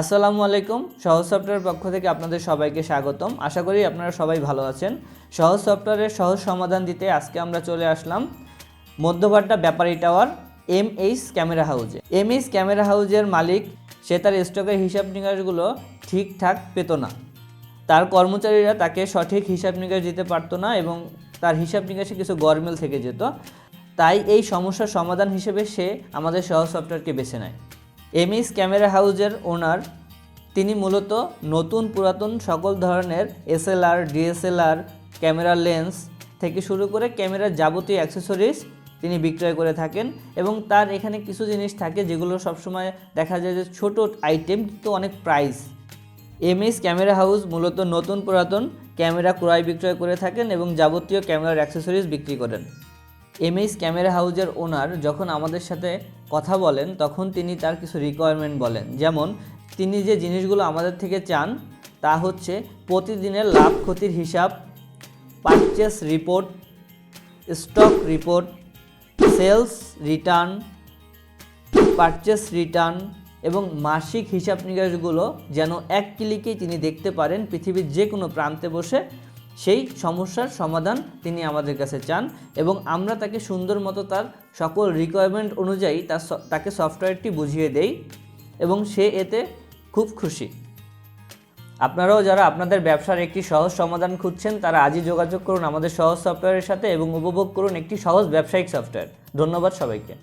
আসসালামু আলাইকুম। সহজ সফটওয়্যার পক্ষ থেকে আপনাদের সবাইকে স্বাগতম। আশা করি আপনারা সবাই ভালো আছেন। সহজ সফটওয়্যারের সহজ সমাধান দিতে আজকে আমরা চলে আসলাম মধ্যভাট্টা Bepari tower M H camera হাউজে। এম এইচ ক্যামেরা হাউজের মালিক, সে তার স্টকের হিসাব নিকাশগুলো ঠিকঠাক পেত না। তার কর্মচারীরা তাকে সঠিক হিসাব নিকাশ দিতে পারতো না এবং তার হিসাব নিকাশে কিছু গরমিল থেকে যেত। তাই এই সমস্যার সমাধান হিসেবে সে আমাদের সহজ সফটওয়্যারকে বেছে নেয়। এমএস ক্যামেরা হাউজের ওনার। তিনি মূলত নতুন পুরাতন সকল ধরনের এসএলআর, ডিএসএলআর, ক্যামেরা লেন্স থেকে শুরু করে ক্যামেরার যাবতীয় অ্যাক্সেসরিজ তিনি বিক্রয় করে থাকেন এবং তার এখানে কিছু জিনিস থাকে যেগুলো সবসময় দেখা যায় যে ছোট আইটেম কিন্তু অনেক প্রাইস। এমএস ক্যামেরা হাউস মূলত নতুন পুরাতন ক্যামেরা ক্রয় বিক্রয় করে থাকেন এবং যাবতীয় ক্যামেরার অ্যাক্সেসরিজ বিক্রি করেন। এমএস ক্যামেরা হাউজের ওনার যখন আমাদের সাথে কথা বলেন, তখন তিনি তার কিছু রিকোয়ারমেন্ট বলেন। যেমন, তিনি যে জিনিসগুলো আমাদের থেকে চান, তা হচ্ছে প্রতিদিনের লাভ ক্ষতির হিসাব purchase report stock report sales return purchase return এবং মাসিক হিসাব নিকাশগুলো যেন এক ক্লিকেই তিনি দেখতে পারেন পৃথিবীর যে কোনো প্রান্তে বসে সেই সমস্যার সমাধান তিনি আমাদের কাছে চান এবং আমরা তাকে সুন্দর মতো তার সকল রিকোয়ারমেন্ট অনুযায়ী তার তাকে সফটওয়্যারটি বুঝিয়ে দেই এবং সে এতে খুব খুশি। আপনারাও যারা আপনাদের ব্যবসার একটি সহজ সমাধান খুঁজছেন, তারা আজই যোগাযোগ করুন আমাদের সহজ সফটওয়্যারের সাথে এবং উপভোগ করুন একটি সহজ ব্যবসায়িক সফটওয়্যার ধন্যবাদ সবাইকে।